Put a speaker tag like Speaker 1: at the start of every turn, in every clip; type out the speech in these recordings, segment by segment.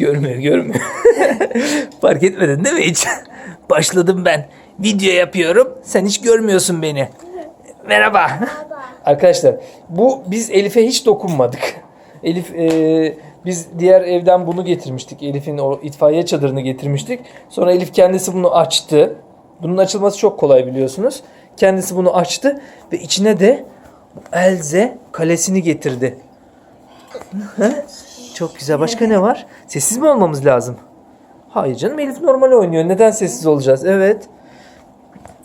Speaker 1: Görmüyor görmüyor. Fark etmedin değil mi hiç? Başladım ben. Video yapıyorum. Sen hiç görmüyorsun beni. Merhaba. Arkadaşlar bu biz Elif'e hiç dokunmadık. Elif e, biz diğer evden bunu getirmiştik. Elif'in o itfaiye çadırını getirmiştik. Sonra Elif kendisi bunu açtı. Bunun açılması çok kolay biliyorsunuz. Kendisi bunu açtı ve içine de Elze kalesini getirdi. Çok güzel. Başka ne var? Sessiz mi olmamız lazım? Hayır canım Elif normal oynuyor. Neden sessiz olacağız? Evet.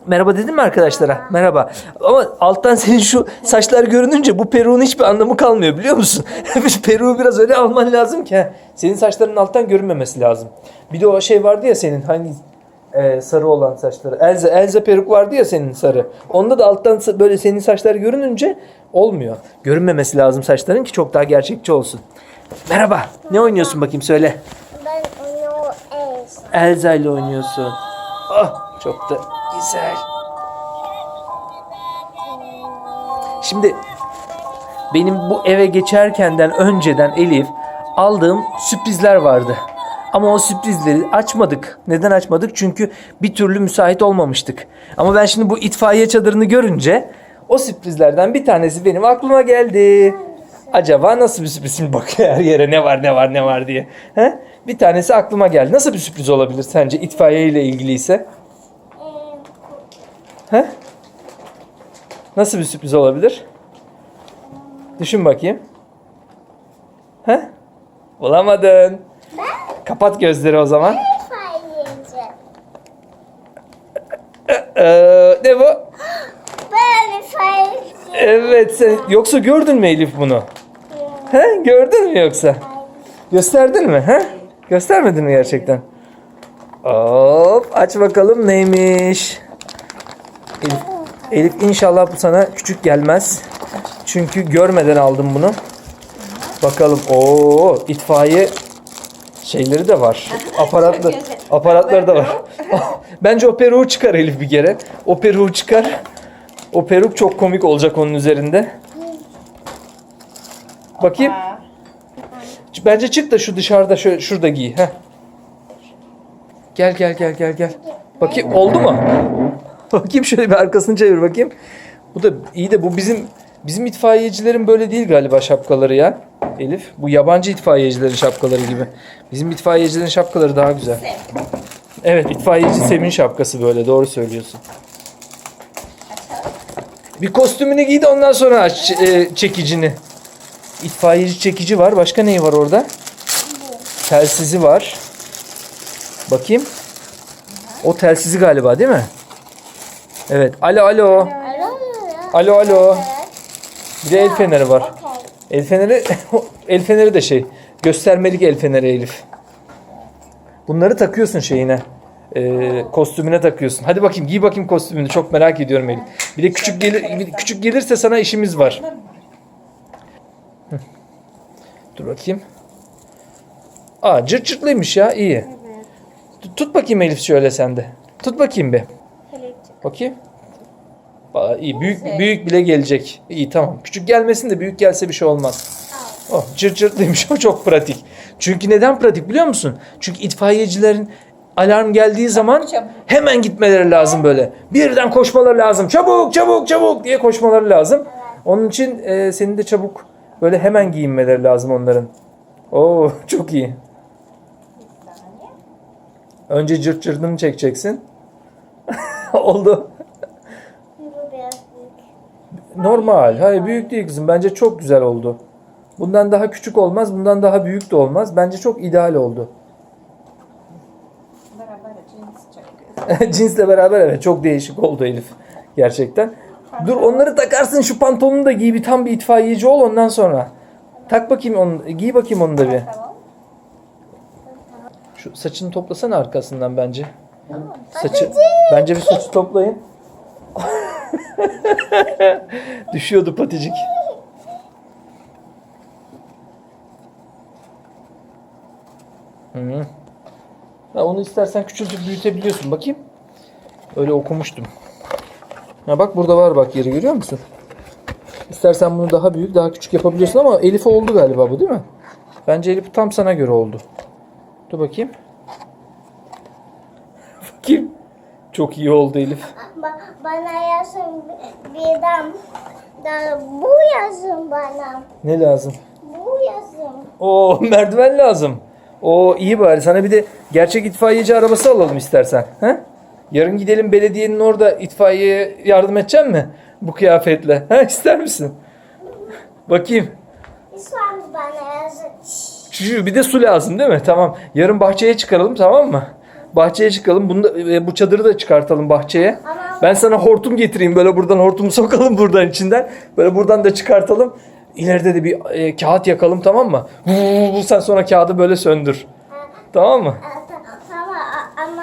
Speaker 1: Merhaba dedim mi arkadaşlara? Merhaba. Ama alttan senin şu saçlar görününce bu peruğun hiçbir anlamı kalmıyor biliyor musun? Peruğu biraz öyle alman lazım ki. Senin saçların alttan görünmemesi lazım. Bir de o şey vardı ya senin hani e, sarı olan saçları. Elza, Elza peruk vardı ya senin sarı. Onda da alttan böyle senin saçlar görününce olmuyor. Görünmemesi lazım saçların ki çok daha gerçekçi olsun. Merhaba. Ne oynuyorsun bakayım söyle.
Speaker 2: Ben onu ez.
Speaker 1: Elza ile oynuyorsun. Ah çok da güzel. Şimdi benim bu eve geçerkenden önceden Elif aldığım sürprizler vardı. Ama o sürprizleri açmadık. Neden açmadık? Çünkü bir türlü müsait olmamıştık. Ama ben şimdi bu itfaiye çadırını görünce o sürprizlerden bir tanesi benim aklıma geldi. Acaba nasıl bir sürpriz? Şimdi bakıyor her yere ne var ne var ne var diye. He? Bir tanesi aklıma geldi. Nasıl bir sürpriz olabilir sence itfaiye ile ilgiliyse? He? Nasıl bir sürpriz olabilir? Düşün bakayım. He? Bulamadın. Kapat gözleri o zaman. Ee, ne bu?
Speaker 2: Ben.
Speaker 1: Evet sen yoksa gördün mü Elif bunu? He? Gördün mü yoksa? Gösterdin mi? He? Göstermedin mi gerçekten? Hop aç bakalım neymiş. Elif, Elif inşallah bu sana küçük gelmez. Çünkü görmeden aldım bunu. Bakalım. Oo itfaiye şeyleri de var. Aparatlı, aparatları da var. Bence o peruğu çıkar Elif bir kere. O peruğu çıkar. O peruk çok komik olacak onun üzerinde. Bakayım. Bence çık da şu dışarıda şöyle şurada giy. Heh. Gel gel gel gel gel. Bakayım oldu mu? bakayım şöyle bir arkasını çevir bakayım. Bu da iyi de bu bizim bizim itfaiyecilerin böyle değil galiba şapkaları ya. Elif bu yabancı itfaiyecilerin şapkaları gibi. Bizim itfaiyecilerin şapkaları daha güzel. Evet itfaiyeci Sem'in şapkası böyle doğru söylüyorsun. Bir kostümünü giy de ondan sonra aç e, çekicini. İtfaiyeci çekici var. Başka neyi var orada? Telsizi var. Bakayım. O telsizi galiba değil mi? Evet. Alo alo.
Speaker 2: Alo.
Speaker 1: Alo. Bir de el feneri var. El feneri el feneri de şey. Göstermelik el feneri Elif. Bunları takıyorsun şeyine. e, kostümüne takıyorsun. Hadi bakayım giy bakayım kostümünü. Çok merak ediyorum Elif. Bir de küçük gelir küçük gelirse sana işimiz var. Hı. Dur bakayım. Aa cırt cırtlıymış ya iyi. Tut, tut bakayım Elif şöyle sende. Tut bakayım bir. Bakayım. Aa, iyi büyük büyük bile gelecek. İyi tamam. Küçük gelmesin de büyük gelse bir şey olmaz. Oh cırt cırtlıymış o çok pratik. Çünkü neden pratik biliyor musun? Çünkü itfaiyecilerin alarm geldiği zaman hemen gitmeleri lazım böyle. Birden koşmaları lazım. Çabuk çabuk çabuk diye koşmaları lazım. Onun için e, senin de çabuk böyle hemen giyinmeleri lazım onların. Oo çok iyi. Önce cırt cırtını çekeceksin. Oldu. Normal. Hayır büyük değil kızım. Bence çok güzel oldu. Bundan daha küçük olmaz. Bundan daha büyük de olmaz. Bence çok ideal oldu. Cinsle beraber evet çok değişik oldu Elif. Gerçekten. Dur onları takarsın şu pantolonu da giy bir tam bir itfaiyeci ol ondan sonra. Tak bakayım onu. Giy bakayım onu da bir. Şu saçını toplasana arkasından bence. Saçı bence bir saçı toplayın. Düşüyordu paticik. Hı. Ha, onu istersen küçültüp büyütebiliyorsun. Bakayım. Öyle okumuştum. Ha bak burada var bak yeri görüyor musun? İstersen bunu daha büyük, daha küçük yapabiliyorsun ama Elif'e oldu galiba bu değil mi? Bence Elif tam sana göre oldu. Dur bakayım. Bakayım. Çok iyi oldu Elif.
Speaker 2: Ba- bana yazın birden da bu yazın bana.
Speaker 1: Ne lazım?
Speaker 2: Bu yazın.
Speaker 1: O merdiven lazım. O iyi bari. Sana bir de gerçek itfaiyeci arabası alalım istersen. He? Yarın gidelim belediyenin orada itfaiyeye yardım edecek mi? Bu kıyafetle. He, ister misin? Bakayım. Şu bir de su lazım değil mi? Tamam. Yarın bahçeye çıkaralım tamam mı? Bahçeye çıkalım. Bunu da, e, bu çadırı da çıkartalım bahçeye. Ben sana hortum getireyim. Böyle buradan hortumu sokalım buradan içinden. Böyle buradan da çıkartalım. İleride de bir e, kağıt yakalım tamam mı? Vuu, sen sonra kağıdı böyle söndür. Tamam mı?
Speaker 2: Aa, ta- Tamam a- ama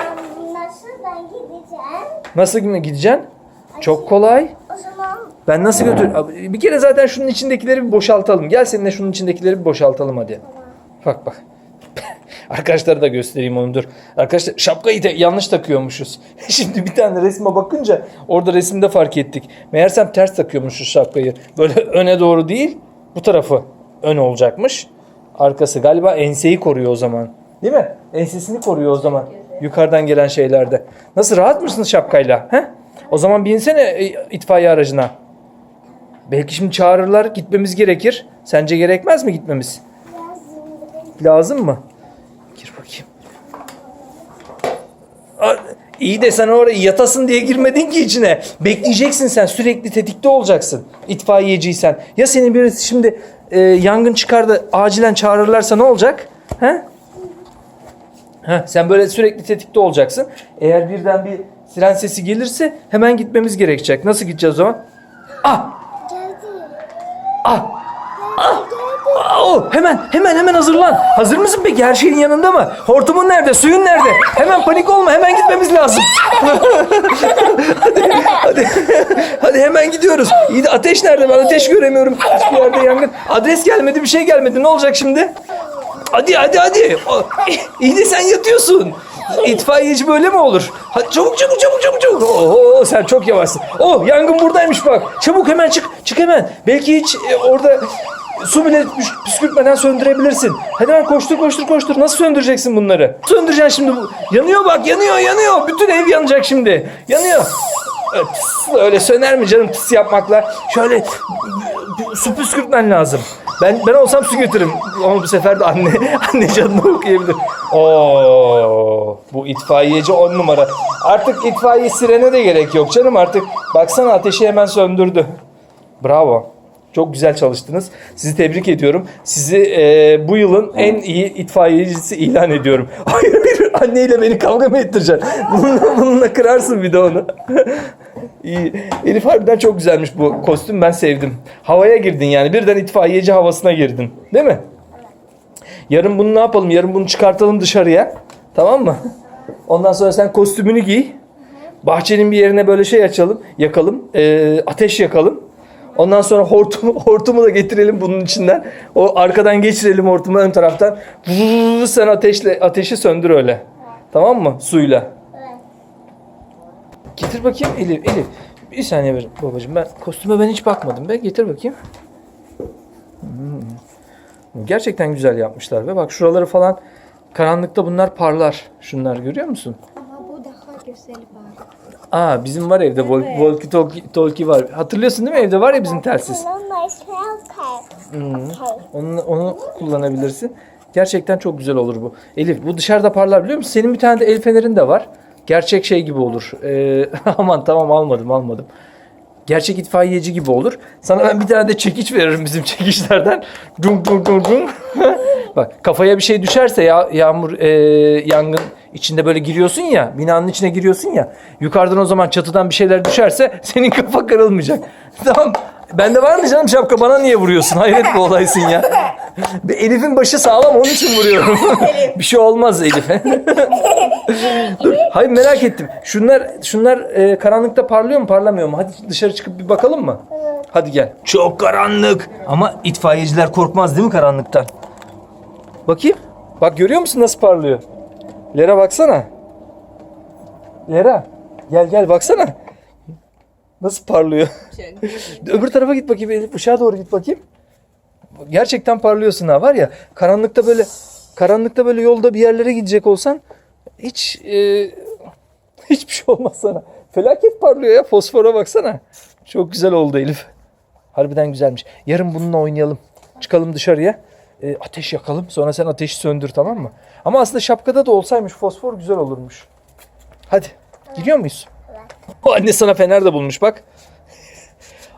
Speaker 2: nasıl ben gideceğim?
Speaker 1: Nasıl gideceksin? Çok kolay.
Speaker 2: O zaman
Speaker 1: Ben nasıl götür? Bir kere zaten şunun içindekileri bir boşaltalım. Gel seninle şunun içindekileri bir boşaltalım hadi. Bak bak. Arkadaşlara da göstereyim onu dur. Arkadaşlar şapkayı da yanlış takıyormuşuz. Şimdi bir tane resme bakınca orada resimde fark ettik. Meğersem ters takıyormuşuz şapkayı. Böyle öne doğru değil bu tarafı ön olacakmış. Arkası galiba enseyi koruyor o zaman. Değil mi? Ensesini koruyor o zaman. Yukarıdan gelen şeylerde. Nasıl rahat mısın şapkayla? He? O zaman binsene e, itfaiye aracına. Belki şimdi çağırırlar gitmemiz gerekir. Sence gerekmez mi gitmemiz? Lazım mı? Gir bakayım. Aa, İyi de sen oraya yatasın diye girmedin ki içine. Bekleyeceksin sen sürekli tetikte olacaksın. İtfaiyeciysen. Ya senin birisi şimdi e, yangın çıkar da acilen çağırırlarsa ne olacak? He? Heh, sen böyle sürekli tetikte olacaksın. Eğer birden bir siren sesi gelirse hemen gitmemiz gerekecek. Nasıl gideceğiz o zaman? Ah!
Speaker 2: Geldi.
Speaker 1: Ah! Ah! Oh, hemen hemen hemen hazırlan. Hazır mısın peki? Her şeyin yanında mı? Hortumun nerede? Suyun nerede? Hemen panik olma. Hemen gitmemiz lazım. hadi, hadi, hadi hemen gidiyoruz. İyi ateş nerede? Ben ateş göremiyorum. Hiçbir yerde yangın. Adres gelmedi, bir şey gelmedi. Ne olacak şimdi? Hadi hadi hadi. İyi de sen yatıyorsun. İtfaiyeci böyle mi olur? Hadi çabuk çabuk çabuk çabuk çabuk. Oo sen çok yavaşsın. Oh yangın buradaymış bak. Çabuk hemen çık. Çık hemen. Belki hiç e, orada su bile püs- püskürtmeden söndürebilirsin. Hadi hemen koştur koştur koştur. Nasıl söndüreceksin bunları? Söndüreceksin şimdi. Yanıyor bak yanıyor yanıyor. Bütün ev yanacak şimdi. Yanıyor. Öyle söner mi canım tıs yapmakla? Şöyle su püskürtmen lazım. Ben ben olsam su götürürüm. Ama bu sefer de anne anne canını okuyabilir. Oo, bu itfaiyeci on numara. Artık itfaiye sirene de gerek yok canım artık. Baksana ateşi hemen söndürdü. Bravo. Çok güzel çalıştınız. Sizi tebrik ediyorum. Sizi e, bu yılın en iyi itfaiyecisi ilan ediyorum. Hayır hayır anneyle beni kavga mı ettireceksin? Bununla, bununla kırarsın bir de onu. İyi. Elif harbiden çok güzelmiş bu kostüm. Ben sevdim. Havaya girdin yani. Birden itfaiyeci havasına girdin. Değil mi? Yarın bunu ne yapalım? Yarın bunu çıkartalım dışarıya. Tamam mı? Ondan sonra sen kostümünü giy. Bahçenin bir yerine böyle şey açalım, yakalım. Ee, ateş yakalım. Ondan sonra hortumu, hortumu da getirelim bunun içinden. O arkadan geçirelim hortumu ön taraftan. Vuuu, sen ateşle ateşi söndür öyle. Tamam mı? Suyla. Getir bakayım Elif. Elif. Bir saniye ver babacığım. Ben kostüme ben hiç bakmadım be. Getir bakayım. Hmm. Gerçekten güzel yapmışlar ve bak şuraları falan karanlıkta bunlar parlar. Şunlar görüyor musun?
Speaker 3: Ama bu daha güzel var.
Speaker 1: Aa bizim var evde
Speaker 3: Evet.
Speaker 1: walkie talkie, talkie var. Hatırlıyorsun değil mi? Evde var ya bizim telsiz.
Speaker 2: Okay.
Speaker 1: Onu, onu kullanabilirsin. Gerçekten çok güzel olur bu. Elif bu dışarıda parlar biliyor musun? Senin bir tane de el fenerin de var. Gerçek şey gibi olur. Ee, aman tamam almadım almadım. Gerçek itfaiyeci gibi olur. Sana ben bir tane de çekiç veririm bizim çekiçlerden. Dung dung dung dung. Bak kafaya bir şey düşerse ya yağmur e, yangın içinde böyle giriyorsun ya binanın içine giriyorsun ya yukarıdan o zaman çatıdan bir şeyler düşerse senin kafa kırılmayacak. Tamam. Bende var mı canım şapka bana niye vuruyorsun? Hayret bir olaysın ya. Elif'in başı sağlam onun için vuruyorum. bir şey olmaz Elif'e. Dur. Hayır merak ettim. Şunlar şunlar e, karanlıkta parlıyor mu parlamıyor mu? Hadi dışarı çıkıp bir bakalım mı? Hadi gel. Çok karanlık. Ama itfaiyeciler korkmaz değil mi karanlıktan? Bakayım. Bak görüyor musun nasıl parlıyor? Lera baksana. Lera. Gel gel baksana. Nasıl parlıyor? Öbür tarafa git bakayım Elif. Işığa doğru git bakayım. Gerçekten parlıyorsun ha var ya. Karanlıkta böyle Karanlıkta böyle yolda bir yerlere gidecek olsan hiç e, hiçbir şey olmaz sana. Felaket parlıyor ya. Fosfora baksana. Çok güzel oldu Elif. Harbiden güzelmiş. Yarın bununla oynayalım. Çıkalım dışarıya. E, ateş yakalım. Sonra sen ateşi söndür tamam mı? Ama aslında şapkada da olsaymış fosfor güzel olurmuş. Hadi. Gidiyor muyuz? O anne sana fener de bulmuş bak.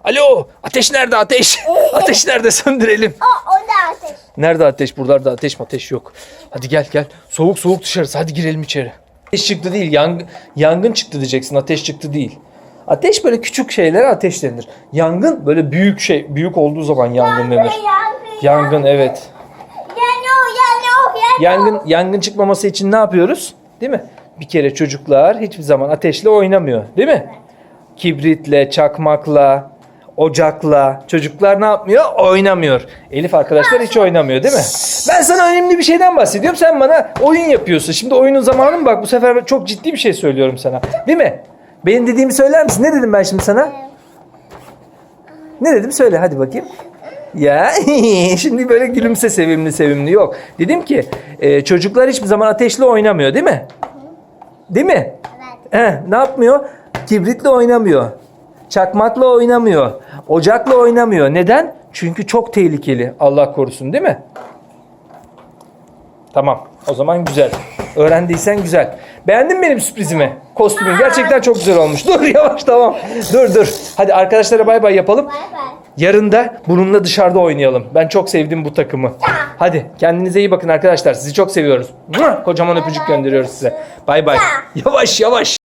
Speaker 1: Alo ateş nerede ateş? Ateş nerede söndürelim.
Speaker 2: O, o da ateş.
Speaker 1: Nerede ateş? Buralarda ateş ateş yok. Hadi gel gel. Soğuk soğuk dışarısı. Hadi girelim içeri. Ateş çıktı değil. Yangın, yangın çıktı diyeceksin. Ateş çıktı değil. Ateş böyle küçük şeylere ateş denir. Yangın böyle büyük şey büyük olduğu zaman yangın denir.
Speaker 2: Yangın,
Speaker 1: Yangın evet.
Speaker 2: yanıyor, yanıyor, yanıyor.
Speaker 1: Yangın yangın çıkmaması için ne yapıyoruz? Değil mi? Bir kere çocuklar hiçbir zaman ateşle oynamıyor, değil mi? Kibritle, çakmakla, ocakla çocuklar ne yapmıyor? Oynamıyor. Elif arkadaşlar hiç oynamıyor, değil mi? Ben sana önemli bir şeyden bahsediyorum. Sen bana oyun yapıyorsun. Şimdi oyunun zamanı mı? Bak bu sefer çok ciddi bir şey söylüyorum sana. Değil mi? Benim dediğimi söyler misin? Ne dedim ben şimdi sana? Ne dedim? Söyle hadi bakayım. Ya şimdi böyle gülümse sevimli sevimli yok. Dedim ki e, çocuklar hiçbir zaman ateşle oynamıyor değil mi? Değil mi?
Speaker 2: Evet.
Speaker 1: He, ne yapmıyor? Kibritle oynamıyor. Çakmakla oynamıyor. Ocakla oynamıyor. Neden? Çünkü çok tehlikeli. Allah korusun değil mi? Tamam. O zaman güzel. Öğrendiysen güzel. Beğendin mi benim sürprizimi? Kostümün gerçekten çok güzel olmuş. Dur yavaş tamam. Dur dur. Hadi arkadaşlara bay bay yapalım.
Speaker 2: Bay bay.
Speaker 1: Yarın da bununla dışarıda oynayalım. Ben çok sevdim bu takımı. Hadi kendinize iyi bakın arkadaşlar. Sizi çok seviyoruz. Kocaman öpücük gönderiyoruz size. Bay bay. Yavaş yavaş.